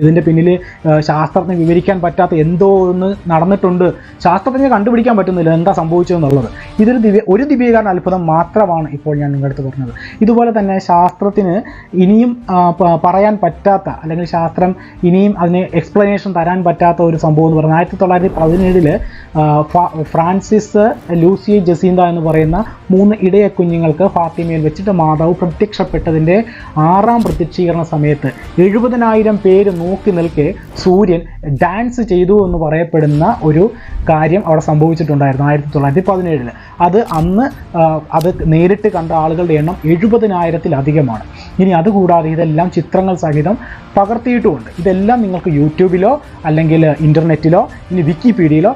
ഇതിന്റെ പിന്നിൽ ശാസ്ത്രജ്ഞ വിവരിക്കാൻ പറ്റാത്ത എന്തോ ഒന്ന് നടന്നിട്ടുണ്ട്. ശാസ്ത്രജ്ഞ കണ്ടുപിടിക്കാൻ പറ്റുന്നില്ല എന്താ സംഭവിച്ചതെന്നുള്ളത്. ഇതൊരു ദിവ്യ ഒരു ദിവ്യകാരൻ അത്ഭുതം മാത്രമാണ് ഇപ്പോൾ ഞാൻ നിങ്ങളുടെ അടുത്ത് പറഞ്ഞത്. ഇതുപോലെ തന്നെ ശാസ്ത്രത്തിന് ഇനിയും പറയാൻ പറ്റാത്ത അല്ലെങ്കിൽ ശാസ്ത്രം ഇനിയും അതിന് എക്സ്പ്ലനേഷൻ തരാൻ പറ്റാത്ത ഒരു സംഭവം എന്ന് പറഞ്ഞാൽ ആയിരത്തി തൊള്ളായിരത്തി പതിനേഴിൽ ഫ്രാൻസിസ് ലൂസിയ ജസീന്ത എന്ന് പറയുന്ന മൂന്ന് ഇടയ കുഞ്ഞുങ്ങൾക്ക് ഫാത്തിമയിൽ വെച്ചിട്ട് മാതാവ് പ്രത്യക്ഷപ്പെട്ടതിന്റെ ആറാം പ്രത്യക്ഷീകരണ സമയത്ത് എഴുപതിനായിരം പേര് നോക്കി നിൽക്കെ സൂര്യൻ ഡാൻസ് ചെയ്തു എന്ന് പറയപ്പെടുന്ന ഒരു കാര്യം അവിടെ സംഭവിച്ചിട്ടുണ്ടായിരുന്നു ആയിരത്തി തൊള്ളായിരത്തി പതിനേഴിൽ. അത് അന്ന് അത് നേരിട്ട് കണ്ട ആളുകളുടെ എണ്ണം എഴുപതിനായിരത്തിലധികമാണ്. ഇനി അതുകൂടാതെ ഇതെല്ലാം ചിത്രങ്ങൾ സഹിതം പകർത്തിയിട്ടുമുണ്ട്. ഇതെല്ലാം നിങ്ങൾക്ക് യൂട്യൂബിലോ അല്ലെങ്കിൽ ഇന്റർനെറ്റിലോ ഇനി വിക്കിപീഡിയയിലോ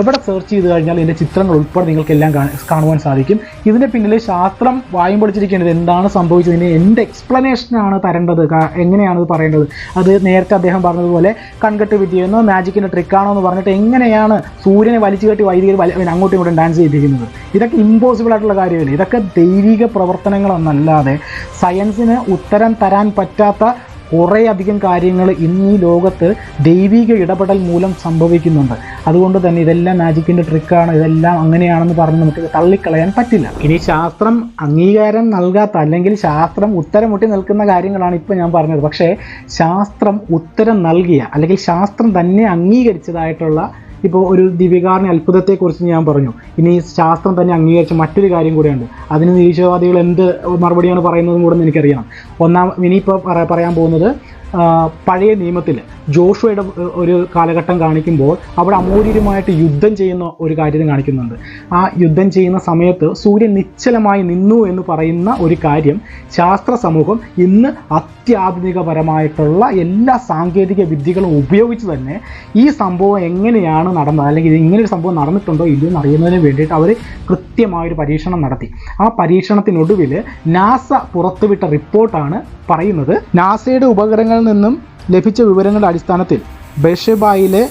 എവിടെ സെർച്ച് ചെയ്ത് കഴിഞ്ഞാൽ ഇതിന്റെ ചിത്രങ്ങൾ ഉൾപ്പെടെ നിങ്ങൾക്ക് എല്ലാം കാണുവാൻ സാധിക്കും. ഇതിന്റെ പിന്നിൽ ശാസ്ത്രം വായും പഠിച്ചിരിക്കേണ്ടത് എന്താണ് സംഭവിച്ചത്? ഇതിന് എന്ത് എക്സ്പ്ലനേഷനാണ് തരേണ്ടത്? എങ്ങനെയാണ് ഇത് പറയേണ്ടത്? അത് നേരത്തെ അദ്ദേഹം പറഞ്ഞതുപോലെ കൺകെട്ട് വിദ്യയെന്നോ മാജിക്കിന്റെ ട്രിക്കാണോ എന്ന് പറഞ്ഞിട്ട് എങ്ങനെയാണ് സൂര്യനെ വലിച്ചു കെട്ടി വൈദികർ അങ്ങോട്ടും ഇങ്ങോട്ടും ഡാൻസ് ചെയ്തിരിക്കുന്നത് ഇതൊക്കെ ഇമ്പോസിബിൾ ആയിട്ടുള്ള കാര്യമല്ലേ? ഇതൊക്കെ ദൈവിക പ്രവർത്തനങ്ങളെന്നല്ലാതെ സയൻസിന് ഉത്തരം തരാൻ പറ്റാത്ത കുറേയധികം കാര്യങ്ങൾ ഇന്ന് ഈ ലോകത്ത് ദൈവിക ഇടപെടൽ മൂലം സംഭവിക്കുന്നുണ്ട്. അതുകൊണ്ട് തന്നെ ഇതെല്ലാം മാജിക്കിന്റെ ട്രിക്കാണ് ഇതെല്ലാം അങ്ങനെയാണെന്ന് പറഞ്ഞ് നമുക്ക് തള്ളിക്കളയാൻ പറ്റില്ല. ഇനി ശാസ്ത്രം അംഗീകാരം നൽകാത്ത അല്ലെങ്കിൽ ശാസ്ത്രം ഉത്തരമുട്ടി നിൽക്കുന്ന കാര്യങ്ങളാണ് ഇപ്പോൾ ഞാൻ പറഞ്ഞത്. പക്ഷേ ശാസ്ത്രം ഉത്തരം നൽകിയ അല്ലെങ്കിൽ ശാസ്ത്രം തന്നെ അംഗീകരിച്ചതായിട്ടുള്ള ഇപ്പോൾ ഒരു ദിവ്യകാരണ അത്ഭുതത്തെക്കുറിച്ച് ഞാൻ പറഞ്ഞു. ഇനി ശാസ്ത്രം തന്നെ അംഗീകരിച്ച മറ്റൊരു കാര്യം കൂടിയുണ്ട്. അതിന് നിരീശ്വരവാദികൾ എന്ത് മറുപടിയാണ് പറയുന്നതും കൂടെ എനിക്കറിയണം. ഒന്നാം ഇനിയിപ്പോൾ പറ- പറയാൻ പോകുന്നത് പഴയ നിയമത്തിൽ ജോഷുവയുടെ ഒരു കാലഘട്ടം കാണിക്കുമ്പോൾ അവിടെ അമൂര്യരുമായിട്ട് യുദ്ധം ചെയ്യുന്ന ഒരു കാര്യം കാണിക്കുന്നുണ്ട്. ആ യുദ്ധം ചെയ്യുന്ന സമയത്ത് സൂര്യൻ നിശ്ചലമായി നിന്നു എന്ന് പറയുന്ന ഒരു കാര്യം ശാസ്ത്ര സമൂഹം ഇന്ന് അത്യാധുനികപരമായിട്ടുള്ള എല്ലാ സാങ്കേതിക വിദ്യകളും ഉപയോഗിച്ച് തന്നെ ഈ സംഭവം എങ്ങനെയാണ് നടന്നത് അല്ലെങ്കിൽ ഇങ്ങനെ ഒരു സംഭവം നടന്നിട്ടുണ്ടോ ഇല്ലയോ എന്ന് അറിയുന്നതിന് വേണ്ടിയിട്ട് അവർ കൃത്യമായൊരു പരീക്ഷണം നടത്തി. ആ പരീക്ഷണത്തിനൊടുവിൽ നാസ പുറത്തുവിട്ട റിപ്പോർട്ടാണ് പറയുന്നത്. നാസയുടെ ഉപകരണങ്ങളിൽ നിന്നും ലഭിച്ച വിവരങ്ങളുടെ അടിസ്ഥാനത്തിൽ ബെഷബായിലെ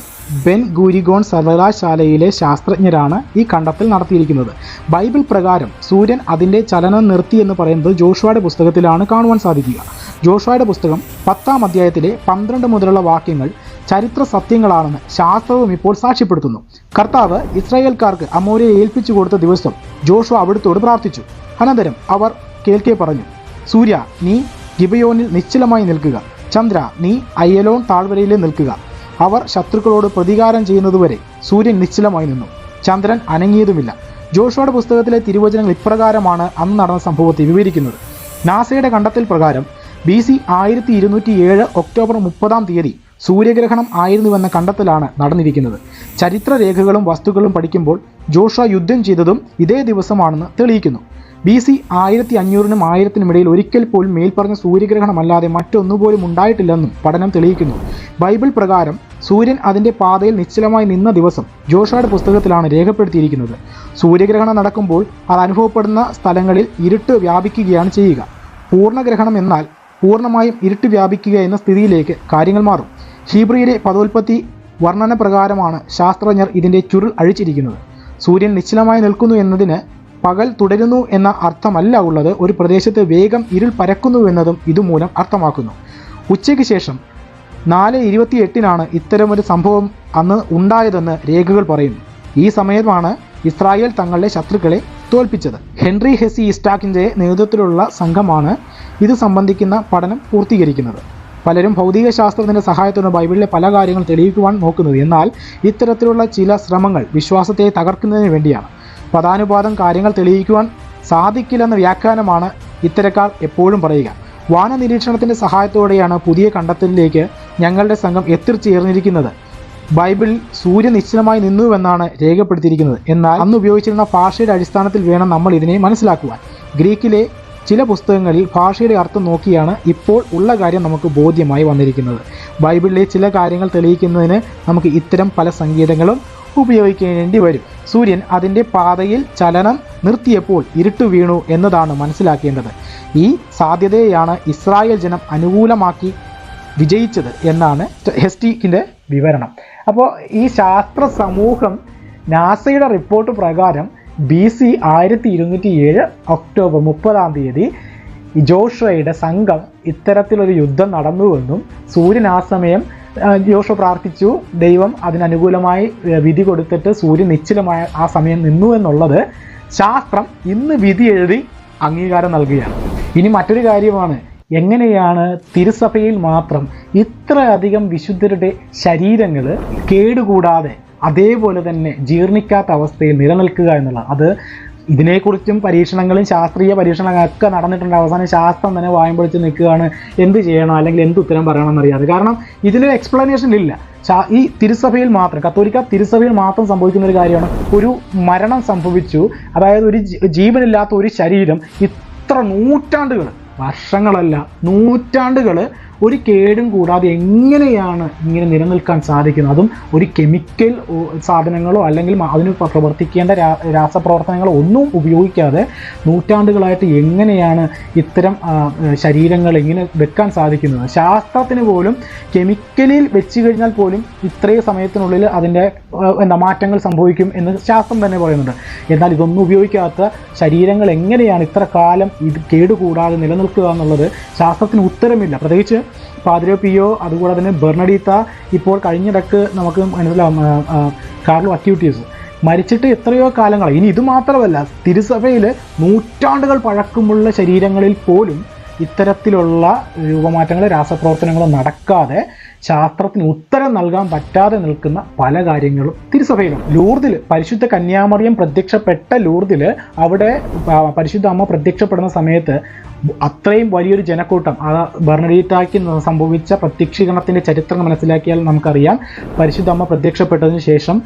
ബെൻ ഗൂരിഗോൺ സർവകലാശാലയിലെ ശാസ്ത്രജ്ഞരാണ് ഈ കണ്ടെത്തൽ നടത്തിയിരിക്കുന്നത്. ബൈബിൾ പ്രകാരം സൂര്യൻ അതിന്റെ ചലനം നിർത്തി എന്ന് പറയുന്നത് ജോഷുവയുടെ പുസ്തകത്തിലാണ് കാണുവാൻ സാധിക്കുക. ജോഷുവയുടെ പുസ്തകം പത്താം അധ്യായത്തിലെ പന്ത്രണ്ട് മുതലുള്ള വാക്യങ്ങൾ ചരിത്ര സത്യങ്ങളാണെന്ന് ശാസ്ത്രവും ഇപ്പോൾ സാക്ഷ്യപ്പെടുത്തുന്നു. കർത്താവ് ഇസ്രായേൽക്കാർക്ക് അമോരയെ ഏൽപ്പിച്ചു കൊടുത്ത ദിവസം ജോഷു അവിടുത്തോട് പ്രാർത്ഥിച്ചു. അനന്തരം അവർ കേൾക്കെ പറഞ്ഞു സൂര്യ നീ ഗിബയോനിൽ നിശ്ചലമായി നിൽക്കുക. ചന്ദ്ര നീ അയ്യലോൺ താഴ്വരയിൽ നിൽക്കുക. അവർ ശത്രുക്കളോട് പ്രതികാരം ചെയ്യുന്നതുവരെ സൂര്യൻ നിശ്ചലമായി നിന്നു. ചന്ദ്രൻ അനങ്ങിയതുമില്ല. ജോഷുവയുടെ പുസ്തകത്തിലെ തിരുവചനങ്ങൾ ഇപ്രകാരമാണ് അന്ന് നടന്ന സംഭവത്തെ വിവരിക്കുന്നത്. നാസയുടെ കണ്ടെത്തൽ പ്രകാരം ബി സി ആയിരത്തി ഇരുന്നൂറ്റി ഏഴ് ഒക്ടോബർ മുപ്പതാം തീയതി സൂര്യഗ്രഹണം ആയിരുന്നുവെന്ന കണ്ടെത്തലാണ് നടന്നിരിക്കുന്നത്. ചരിത്രരേഖകളും വസ്തുക്കളും പഠിക്കുമ്പോൾ ജോഷ യുദ്ധം ചെയ്തതും ഇതേ ദിവസമാണെന്ന് തെളിയിക്കുന്നു. ബി സി ആയിരത്തി അഞ്ഞൂറിനും ആയിരത്തിനും ഇടയിൽ ഒരിക്കൽ പോലും മേൽപ്പറഞ്ഞ സൂര്യഗ്രഹണമല്ലാതെ മറ്റൊന്നുപോലും ഉണ്ടായിട്ടില്ലെന്നും പഠനം തെളിയിക്കുന്നു. ബൈബിൾ പ്രകാരം സൂര്യൻ അതിന്റെ പാതയിൽ നിശ്ചലമായി നിന്ന ദിവസം ജോഷയുടെ പുസ്തകത്തിലാണ് രേഖപ്പെടുത്തിയിരിക്കുന്നത്. സൂര്യഗ്രഹണം നടക്കുമ്പോൾ അത് അനുഭവപ്പെടുന്ന സ്ഥലങ്ങളിൽ ഇരുട്ട് വ്യാപിക്കുകയാണ് ചെയ്യുക. പൂർണഗ്രഹണം എന്നാൽ പൂർണമായും ഇരുട്ട് വ്യാപിക്കുക എന്ന സ്ഥിതിയിലേക്ക് കാര്യങ്ങൾ മാറും. ഹീബ്രിയിലെ പദോൽപ്പത്തി വർണന പ്രകാരമാണ് ശാസ്ത്രജ്ഞർ ഇതിന്റെ ചുരുൾ അഴിച്ചിരിക്കുന്നത്. സൂര്യൻ നിശ്ചലമായി നിൽക്കുന്നു എന്നതിന് പകൽ തുടരുന്നു എന്ന അർത്ഥമല്ല ഉള്ളത്. ഒരു പ്രദേശത്ത് വേഗം ഇരുൾ പരക്കുന്നു എന്നതും ഇതുമൂലം അർത്ഥമാക്കുന്നു. ഉച്ചയ്ക്ക് ശേഷം നാല് ഇരുപത്തി എട്ടിനാണ് ഇത്തരമൊരു സംഭവം അന്ന് ഉണ്ടായതെന്ന് രേഖകൾ പറയുന്നു. ഈ സമയമാണ് ഇസ്രായേൽ തങ്ങളുടെ ശത്രുക്കളെ തോൽപ്പിച്ചത്. ഹെൻറി ഹെസി ഇസ്റ്റാക്കിന്റെ നേതൃത്വത്തിലുള്ള സംഘമാണ് ഇത് സംബന്ധിക്കുന്ന പഠനം പൂർത്തീകരിക്കുന്നത്. പലരും ഭൗതിക ശാസ്ത്രത്തിന്റെ സഹായത്തോടെ ബൈബിളിലെ പല കാര്യങ്ങൾ തെളിയിക്കുവാൻ നോക്കുന്നത് എന്നാൽ ഇത്തരത്തിലുള്ള ചില ശ്രമങ്ങൾ വിശ്വാസത്തെ തകർക്കുന്നതിന് വേണ്ടിയാണ്. പദാനുപാതം കാര്യങ്ങൾ തെളിയിക്കുവാൻ സാധിക്കില്ലെന്ന വ്യാഖ്യാനമാണ് ഇത്തരക്കാർ എപ്പോഴും പറയുക. വാന നിരീക്ഷണത്തിന്റെ സഹായത്തോടെയാണ് പുതിയ കണ്ടെത്തലിലേക്ക് ഞങ്ങളുടെ സംഘം എത്തിച്ചേർന്നിരിക്കുന്നത്. ബൈബിളിൽ സൂര്യൻ നിശ്ചലമായി നിന്നുവെന്നാണ് രേഖപ്പെടുത്തിയിരിക്കുന്നത്. എന്നാൽ അന്ന് ഉപയോഗിച്ചിരുന്ന ഭാഷയുടെ അടിസ്ഥാനത്തിൽ വേണം നമ്മൾ ഇതിനെ മനസ്സിലാക്കുവാൻ. ഗ്രീക്കിലെ ചില പുസ്തകങ്ങളിൽ ഭാഷയുടെ അർത്ഥം നോക്കിയാണ് ഇപ്പോൾ ഉള്ള കാര്യം നമുക്ക് ബോധ്യമായി വന്നിരിക്കുന്നത്. ബൈബിളിലെ ചില കാര്യങ്ങൾ തെളിയിക്കുന്നതിന് നമുക്ക് ഇത്തരം പല സംഗീതങ്ങളും ഉപയോഗിക്കേണ്ടി വരും സൂര്യൻ അതിന്റെ പാതയിൽ ചലനം നിർത്തിയപ്പോൾ ഇരുട്ട് വീണു എന്നതാണ് മനസ്സിലാക്കേണ്ടത്. ഈ സാധ്യതയെയാണ് ഇസ്രായേൽ ജനം അനുകൂലമാക്കി വിജയിച്ചത് എന്നാണ് ഹെസ്റ്റിക്കിന്റെ വിവരണം. അപ്പോൾ ഈ ശാസ്ത്ര സമൂഹം നാസയുടെ റിപ്പോർട്ട് പ്രകാരം ബി സി ആയിരത്തി ഇരുന്നൂറ്റി ഏഴ് ഒക്ടോബർ മുപ്പതാം തീയതി ഈ ജോഷുവയുടെ സംഘം ഇത്തരത്തിലൊരു യുദ്ധം നടന്നുവെന്നും സൂര്യൻ ആ സമയം ജോഷുവ പ്രാർത്ഥിച്ചു. ദൈവം അതിനനുകൂലമായി വിധി കൊടുത്തിട്ട് സൂര്യൻ നിശ്ചലമായ ആ സമയം നിന്നു എന്നുള്ളത് ശാസ്ത്രം ഇന്ന് വിധി എഴുതി അംഗീകാരം നൽകുകയാണ്. ഇനി മറ്റൊരു കാര്യമാണ്. എങ്ങനെയാണ് തിരുസഭയിൽ മാത്രം ഇത്രയധികം വിശുദ്ധരുടെ ശരീരങ്ങൾ കേടുകൂടാതെ അതേപോലെ തന്നെ ജീർണിക്കാത്ത അവസ്ഥയിൽ നിലനിൽക്കുക എന്നുള്ളത്? അത് ഇതിനെക്കുറിച്ചും പരീക്ഷണങ്ങളും ശാസ്ത്രീയ പരീക്ഷണങ്ങളൊക്കെ നടന്നിട്ടുണ്ട്. അവസാനം ശാസ്ത്രം തന്നെ വായം പൊളിച്ച് നിൽക്കുകയാണ്. എന്ത് ചെയ്യണം? അല്ലെങ്കിൽ എന്ത് ഉത്തരം പറയണം എന്നറിയാതെ. കാരണം ഇതിലൊരു എക്സ്പ്ലനേഷൻ ഇല്ല. ഈ തിരുസഭയിൽ മാത്രം കത്തോലിക്ക തിരുസഭയിൽ മാത്രം സംഭവിക്കുന്ന ഒരു കാര്യമാണ് ഒരു മരണം സംഭവിച്ചു. അതായത് ഒരു ജീവനില്ലാത്ത ഒരു ശരീരം ഇത്ര നൂറ്റാണ്ടുകൾ വർഷങ്ങളല്ല നൂറ്റാണ്ടുകൾ ഒരു കേടും കൂടാതെ എങ്ങനെയാണ് ഇങ്ങനെ നിലനിൽക്കാൻ സാധിക്കുന്നത്? അതും ഒരു കെമിക്കൽ സാധനങ്ങളോ അല്ലെങ്കിൽ അതിന് പ്രവർത്തിക്കേണ്ട രാസപ്രവർത്തനങ്ങളോ ഒന്നും ഉപയോഗിക്കാതെ നൂറ്റാണ്ടുകളായിട്ട് എങ്ങനെയാണ് ഇത്തരം ശരീരങ്ങൾ ഇങ്ങനെ വെക്കാൻ സാധിക്കുന്നത്? ശാസ്ത്രത്തിന് പോലും കെമിക്കലിൽ വെച്ച് കഴിഞ്ഞാൽ പോലും ഇത്രയും സമയത്തിനുള്ളിൽ അതിന്റെ എന്താ മാറ്റങ്ങൾ സംഭവിക്കും എന്ന് ശാസ്ത്രം തന്നെ പറയുന്നുണ്ട്. എന്നാൽ ഇതൊന്നും ഉപയോഗിക്കാത്ത ശരീരങ്ങൾ എങ്ങനെയാണ് ഇത്ര കാലം ഇത് കേടുകൂടാതെ നിലനിൽക്കുക എന്നുള്ളത് ശാസ്ത്രത്തിന് ഉത്തരമില്ല. പ്രത്യേകിച്ച് പാദ്രോ പിയോ അതുകൂടെ തന്നെ ബെർണഡീത്ത ഇപ്പോൾ കഴിഞ്ഞിടക്ക് നമുക്ക് മനസ്സിലാവും കാർലോ അക്യൂട്ടീസ് മരിച്ചിട്ട് എത്രയോ കാലങ്ങൾ ഇനി ഇത് മാത്രമല്ല തിരുസഭയിൽ നൂറ്റാണ്ടുകൾ പഴക്കമുള്ള ശരീരങ്ങളിൽ പോലും ഇത്തരത്തിലുള്ള രൂപമാറ്റങ്ങൾ രാസപ്രവർത്തനങ്ങളോ നടക്കാതെ ശാസ്ത്രത്തിന് ഉത്തരം നൽകാൻ പറ്റാതെ നിൽക്കുന്ന പല കാര്യങ്ങളും തിരുസഭയിലും. ലൂർദിൽ പരിശുദ്ധ കന്യാമറിയം പ്രത്യക്ഷപ്പെട്ട ലൂർദിൽ അവിടെ പരിശുദ്ധ അമ്മ പ്രത്യക്ഷപ്പെടുന്ന സമയത്ത് അത്രയും വലിയൊരു ജനക്കൂട്ടം ആ ബർണഡീറ്റാക്ക് സംഭവിച്ച പ്രത്യക്ഷീകരണത്തിന്റെ ചരിത്രം മനസ്സിലാക്കിയാൽ നമുക്കറിയാം. പരിശുദ്ധ അമ്മ പ്രത്യക്ഷപ്പെട്ടതിന് ശേഷം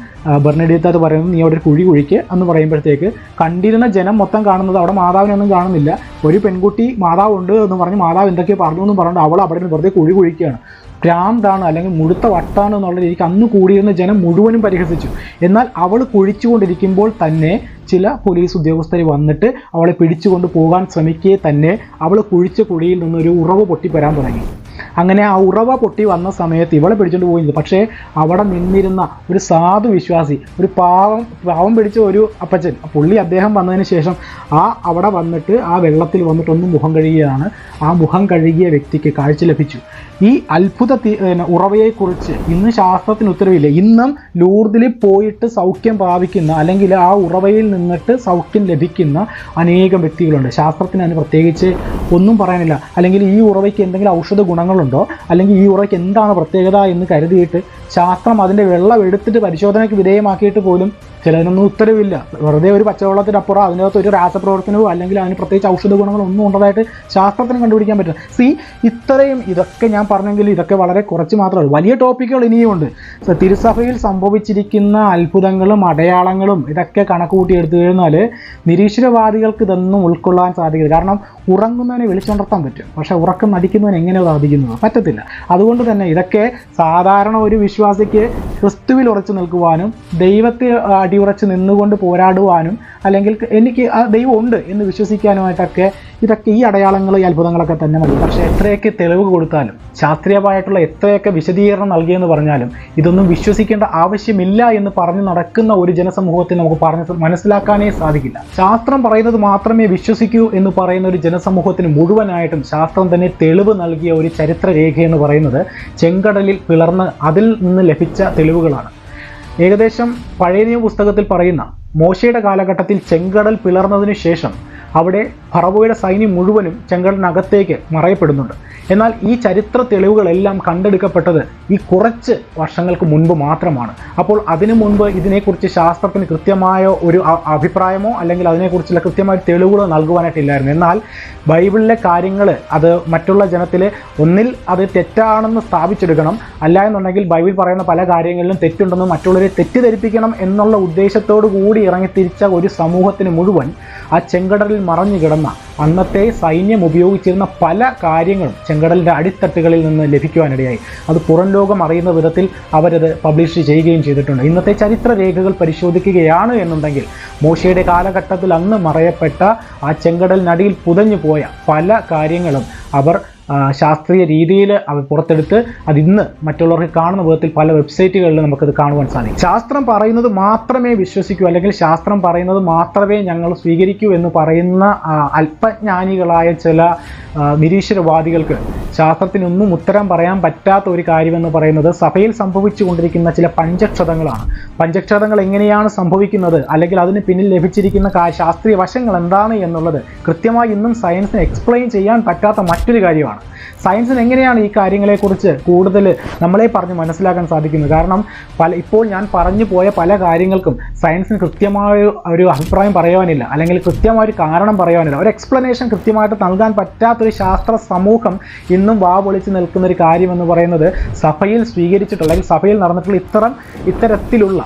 ബർണഡീത്ത അത് പറയുന്നത് നീ അവിടെ ഒരു കുഴി കുഴിക്ക് എന്ന് പറയുമ്പോഴത്തേക്ക് കണ്ടിരുന്ന ജനം മൊത്തം കാണുന്നത് അവിടെ മാതാവിനൊന്നും കാണുന്നില്ല. ഒരു പെൺകുട്ടി മാതാവുണ്ട് എന്ന് പറഞ്ഞ് മാതാവ് എന്തൊക്കെയോ പറഞ്ഞു എന്ന് പറഞ്ഞുകൊണ്ട് അവൾ അവിടെ വെറുതെ കുഴി കുഴിക്കുകയാണ്. ഭ്രാന്താണ് അല്ലെങ്കിൽ മുഴുത്ത വട്ടാണ് എന്നുള്ള രീതിക്ക് അന്ന് കൂടിയിരുന്ന ജനം മുഴുവനും പരിഹസിച്ചു. എന്നാൽ അവൾ കുഴിച്ചുകൊണ്ടിരിക്കുമ്പോൾ തന്നെ ചില പോലീസ് ഉദ്യോഗസ്ഥർ വന്നിട്ട് അവളെ പിടിച്ചുകൊണ്ട് പോകാൻ ശ്രമിക്കേ തന്നെ അവൾ കുഴിച്ച കുഴിയിൽ നിന്നൊരു ഉറവ് പൊട്ടിപ്പരാൻ തുടങ്ങി. അങ്ങനെ ആ ഉറവ പൊട്ടി വന്ന സമയത്ത് ഇവളെ പിടിച്ചുകൊണ്ട് പോയിരുന്നു പക്ഷേ അവിടെ നിന്നിരുന്ന ഒരു സാധു വിശ്വാസി ഒരു പാവം പാവം പിടിച്ച ഒരു അപ്പച്ചൻ പുള്ളി അദ്ദേഹം വന്നതിന് ശേഷം ആ അവിടെ വന്നിട്ട് ആ വെള്ളത്തിൽ വന്നിട്ട് ഒന്ന് മുഖം കഴുകിയതാണ്. ആ മുഖം കഴുകിയ വ്യക്തിക്ക് കാഴ്ച ലഭിച്ചു. ഈ അത്ഭുത ഉറവയെക്കുറിച്ച് ഇന്ന് ശാസ്ത്രത്തിന് ഉത്തരവില്ല. ഇന്നും ലൂർദിൽ പോയിട്ട് സൗഖ്യം പ്രാപിക്കുന്ന അല്ലെങ്കിൽ ആ ഉറവയിൽ നിന്നിട്ട് സൗഖ്യം ലഭിക്കുന്ന അനേകം വ്യക്തികളുണ്ട്. ശാസ്ത്രത്തിന് അതിന് പ്രത്യേകിച്ച് ഒന്നും പറയാനില്ല. അല്ലെങ്കിൽ ഈ ഉറവയ്ക്ക് എന്തെങ്കിലും ഔഷധ ഗുണങ്ങളുണ്ടോ അല്ലെങ്കിൽ ഈ ഉറയ്ക്ക് എന്താണ് പ്രത്യേകത എന്ന് കരുതിയിട്ട് ശാസ്ത്രം അതിന്റെ വെള്ളം എടുത്തിട്ട് പരിശോധനയ്ക്ക് വിധേയമാക്കിയിട്ട് പോലും ചിലതിനൊന്നും ഉത്തരവില്ല. വെറുതെ ഒരു പച്ചവെള്ളത്തിനപ്പുറം അതിനകത്ത് ഒരു രാസപ്രവർത്തനവും അല്ലെങ്കിൽ അതിന് പ്രത്യേകിച്ച് ഔഷധ ഗുണങ്ങളോ ഒന്നും ഉള്ളതായിട്ട് ശാസ്ത്രത്തിന് കണ്ടുപിടിക്കാൻ പറ്റില്ല. സി ഇത്രയും ഇതൊക്കെ ഞാൻ പറഞ്ഞെങ്കിൽ ഇതൊക്കെ വളരെ കുറച്ച് മാത്രമേ വലിയ ടോപ്പിക്കുകൾ ഇനിയുമുണ്ട് തിരുസഭയിൽ സംഭവിച്ചിരിക്കുന്ന അത്ഭുതങ്ങളും അടയാളങ്ങളും ഇതൊക്കെ കണക്കുകൂട്ടി എടുത്തു കഴിഞ്ഞാൽ നിരീശ്വരവാദികൾക്ക് ഇതൊന്നും ഉൾക്കൊള്ളാൻ സാധിക്കില്ല. കാരണം ഉറങ്ങുന്നവനെ വിളിച്ചുണർത്താൻ പറ്റും. പക്ഷേ ഉറക്കം നടിക്കുന്നവൻ എങ്ങനെ സാധിക്കുന്നത് പറ്റത്തില്ല. അതുകൊണ്ട് തന്നെ ഇതൊക്കെ സാധാരണ ഒരു വിശ്വാസിക്ക് ക്രിസ്തുവിൽ ഉറച്ചു നിൽക്കുവാനും ദൈവത്തെ അടിയുറച്ച് നിന്നുകൊണ്ട് പോരാടുവാനും അല്ലെങ്കിൽ എനിക്ക് ആ ദൈവമുണ്ട് എന്ന് വിശ്വസിക്കാനുമായിട്ടൊക്കെ ഇതൊക്കെ ഈ അടയാളങ്ങൾ ഈ അത്ഭുതങ്ങളൊക്കെ തന്നെ മതി. പക്ഷേ എത്രയൊക്കെ തെളിവ് കൊടുത്താലും ശാസ്ത്രീയമായിട്ടുള്ള എത്രയൊക്കെ വിശദീകരണം നൽകിയെന്ന് പറഞ്ഞാലും ഇതൊന്നും വിശ്വസിക്കേണ്ട ആവശ്യമില്ല എന്ന് പറഞ്ഞു നടക്കുന്ന ഒരു ജനസമൂഹത്തെ നമുക്ക് പറഞ്ഞ് മനസ്സിലാക്കാനേ സാധിക്കില്ല. ശാസ്ത്രം പറയുന്നത് മാത്രമേ വിശ്വസിക്കൂ എന്ന് പറയുന്ന ഒരു ജനസമൂഹത്തിന് മുഴുവനായിട്ടും ശാസ്ത്രം തന്നെ തെളിവ് നൽകിയ ഒരു ചരിത്രരേഖ എന്ന് പറയുന്നത് ചെങ്കടലിൽ പിളർന്ന് അതിൽ നിന്ന് ലഭിച്ച തെളിവുകളാണ്. ഏകദേശം പഴയ നിയമ പുസ്തകത്തിൽ പറയുന്ന മോശയുടെ കാലഘട്ടത്തിൽ ചെങ്കടൽ പിളർന്നതിന് ശേഷം അവിടെ ഫറവോയുടെ സൈന്യം മുഴുവനും ചെങ്കടലിനകത്തേക്ക് മറയപ്പെടുന്നുണ്ട്. എന്നാൽ ഈ ചരിത്ര തെളിവുകളെല്ലാം കണ്ടെടുക്കപ്പെട്ടത് ഈ കുറച്ച് വർഷങ്ങൾക്ക് മുൻപ് മാത്രമാണ്. അപ്പോൾ അതിനു മുൻപ് ഇതിനെക്കുറിച്ച് ശാസ്ത്രത്തിന് കൃത്യമായ ഒരു അഭിപ്രായമോ അല്ലെങ്കിൽ അതിനെക്കുറിച്ചുള്ള കൃത്യമായ തെളിവുകളോ നൽകുവാനായിട്ടില്ലായിരുന്നു. എന്നാൽ ബൈബിളിലെ കാര്യങ്ങൾ അത് മറ്റുള്ള ജനത്തിൽ ഒന്നിൽ അത് തെറ്റാണെന്ന് സ്ഥാപിച്ചെടുക്കണം. അല്ല എന്നുണ്ടെങ്കിൽ ബൈബിൾ പറയുന്ന പല കാര്യങ്ങളിലും തെറ്റുണ്ടെന്ന് മറ്റുള്ളവരെ തെറ്റിദ്ധരിപ്പിക്കണം എന്നുള്ള ഉദ്ദേശത്തോടു കൂടി ഇറങ്ങിത്തിരിച്ച ഒരു സമൂഹത്തിന് മുഴുവൻ ആ ചെങ്കടലിൽ മറഞ്ഞു കിടന്ന അന്നത്തെ സൈന്യം ഉപയോഗിച്ചിരുന്ന പല കാര്യങ്ങളും ചെങ്കടലിന്റെ അടിത്തട്ടുകളിൽ നിന്ന് ലഭിക്കുവാനിടയായി. അത് പുറം ലോകം അറിയുന്ന വിധത്തിൽ അവരത് പബ്ലിഷ് ചെയ്യുകയും ചെയ്തിട്ടുണ്ട്. ഇന്നത്തെ ചരിത്ര രേഖകൾ പരിശോധിക്കുകയാണ് എന്നുണ്ടെങ്കിൽ മോശയുടെ കാലഘട്ടത്തിൽ അന്ന് മറയപ്പെട്ട ആ ചെങ്കടലിനടിയിൽ പുതഞ്ഞു പോയ പല കാര്യങ്ങളും അവർ ശാസ്ത്രീയ രീതിയിൽ അത് പുറത്തെടുത്ത് അത് ഇന്ന് മറ്റുള്ളവർക്ക് കാണുന്ന വിധത്തിൽ പല വെബ്സൈറ്റുകളിൽ നമുക്കത് കാണുവാൻ സാധിക്കും. ശാസ്ത്രം പറയുന്നത് മാത്രമേ വിശ്വസിക്കൂ അല്ലെങ്കിൽ ശാസ്ത്രം പറയുന്നത് മാത്രമേ ഞങ്ങൾ സ്വീകരിക്കൂ എന്ന് പറയുന്ന അല്പജ്ഞാനികളായ ചില നിരീശ്വരവാദികൾക്ക് ശാസ്ത്രത്തിനൊന്നും ഉത്തരം പറയാൻ പറ്റാത്ത ഒരു കാര്യമെന്ന് പറയുന്നത് സഭയിൽ സംഭവിച്ചുകൊണ്ടിരിക്കുന്ന ചില പഞ്ചക്ഷതങ്ങളാണ്. പഞ്ചക്ഷതങ്ങൾ എങ്ങനെയാണ് സംഭവിക്കുന്നത് അല്ലെങ്കിൽ അതിന് പിന്നിൽ ലഭിച്ചിരിക്കുന്ന ശാസ്ത്രീയ വശങ്ങൾ എന്താണ് എന്നുള്ളത് കൃത്യമായി ഇന്നും സയൻസിന് എക്സ്പ്ലെയിൻ ചെയ്യാൻ പറ്റാത്ത മറ്റൊരു കാര്യമാണ്. സയൻസിന് എങ്ങനെയാണ് ഈ കാര്യങ്ങളെക്കുറിച്ച് കൂടുതൽ നമ്മളെ പറഞ്ഞ് മനസ്സിലാക്കാൻ സാധിക്കുന്നത്? കാരണം പല ഇപ്പോൾ ഞാൻ പറഞ്ഞു പോയ പല കാര്യങ്ങൾക്കും സയൻസിന് കൃത്യമായ ഒരു അഭിപ്രായം പറയുവാനില്ല അല്ലെങ്കിൽ കൃത്യമായ ഒരു കാരണം പറയുവാനില്ല. ഒരു എക്സ്പ്ലനേഷൻ കൃത്യമായിട്ട് നൽകാൻ പറ്റാത്തൊരു ശാസ്ത്ര സമൂഹം ഇന്നും വാ പൊളിച്ച് നിൽക്കുന്ന ഒരു കാര്യമെന്ന് പറയുന്നത് സഭയിൽ സ്വീകരിച്ചിട്ടുള്ള അല്ലെങ്കിൽ സഭയിൽ നടന്നിട്ടുള്ള ഇത്തരം ഇത്തരത്തിലുള്ള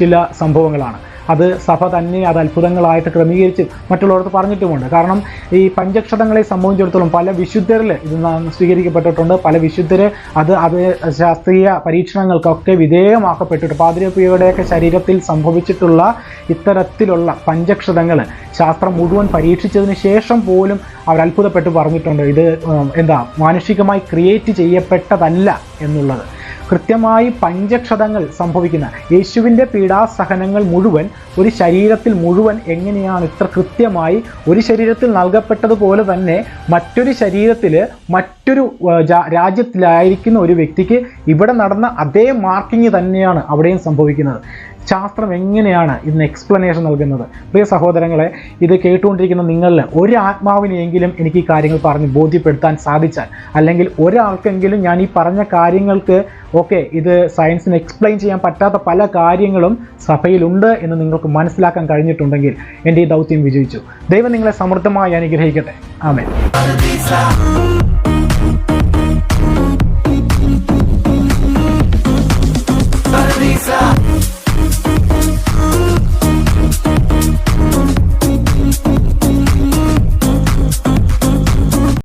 ചില സംഭവങ്ങളാണ്. അത് സഭ തന്നെ അത് അത്ഭുതങ്ങളായിട്ട് ക്രമീകരിച്ച് മറ്റുള്ളവർക്ക് പറഞ്ഞിട്ടുമുണ്ട്. കാരണം ഈ പഞ്ചക്ഷതങ്ങളെ സംബന്ധിച്ചിടത്തോളം പല വിശുദ്ധരിൽ ഇത് സ്വീകരിക്കപ്പെട്ടിട്ടുണ്ട്. പല വിശുദ്ധർ അത് അത് ശാസ്ത്രീയ പരീക്ഷണങ്ങൾക്കൊക്കെ വിധേയമാക്കപ്പെട്ടിട്ട് പാതിരപ്പിയുടെയൊക്കെ ശരീരത്തിൽ സംഭവിച്ചിട്ടുള്ള ഇത്തരത്തിലുള്ള പഞ്ചക്ഷതങ്ങൾ ശാസ്ത്രം മുഴുവൻ പരീക്ഷിച്ചതിന് ശേഷം പോലും അവർ അത്ഭുതപ്പെട്ട് പറഞ്ഞിട്ടുണ്ട്. ഇത് എന്താ മാനുഷികമായി ക്രിയേറ്റ് ചെയ്യപ്പെട്ടതല്ല എന്നുള്ളത്. കൃത്യമായി പഞ്ചക്ഷതങ്ങൾ സംഭവിക്കുന്ന യേശുവിന്റെ പീഡാസഹനങ്ങൾ മുഴുവൻ ഒരു ശരീരത്തിൽ മുഴുവൻ എങ്ങനെയാണ് ഇത്ര കൃത്യമായി ഒരു ശരീരത്തിൽ നൽകപ്പെട്ടതുപോലെ തന്നെ മറ്റൊരു ശരീരത്തിൽ മറ്റൊരു രാജ്യത്തിലായിരിക്കുന്ന ഒരു വ്യക്തിക്ക് ഇവിടെ നടന്ന അതേ മാർക്കിങ് തന്നെയാണ് അവിടെയും സംഭവിക്കുന്നത്. ശാസ്ത്രം എങ്ങനെയാണ് ഇതിന് എക്സ്പ്ലനേഷൻ നൽകുന്നത്? പ്രിയ സഹോദരങ്ങളെ ഇത് കേട്ടുകൊണ്ടിരിക്കുന്ന നിങ്ങളിൽ ഒരു ആത്മാവിനെയെങ്കിലും എനിക്ക് ഈ കാര്യങ്ങൾ പറഞ്ഞ് ബോധ്യപ്പെടുത്താൻ സാധിച്ചാൽ അല്ലെങ്കിൽ ഒരാൾക്കെങ്കിലും ഞാൻ ഈ പറഞ്ഞ കാര്യങ്ങൾക്ക് ഓക്കെ ഇത് സയൻസിന് എക്സ്പ്ലെയിൻ ചെയ്യാൻ പറ്റാത്ത പല കാര്യങ്ങളും സഭയിലുണ്ട് എന്ന് നിങ്ങൾക്ക് മനസ്സിലാക്കാൻ കഴിഞ്ഞിട്ടുണ്ടെങ്കിൽ എന്റെ ഈ ദൗത്യം വിജയിച്ചു. ദൈവം നിങ്ങളെ സമൃദ്ധമായി അനുഗ്രഹിക്കട്ടെ. ആമേൻ.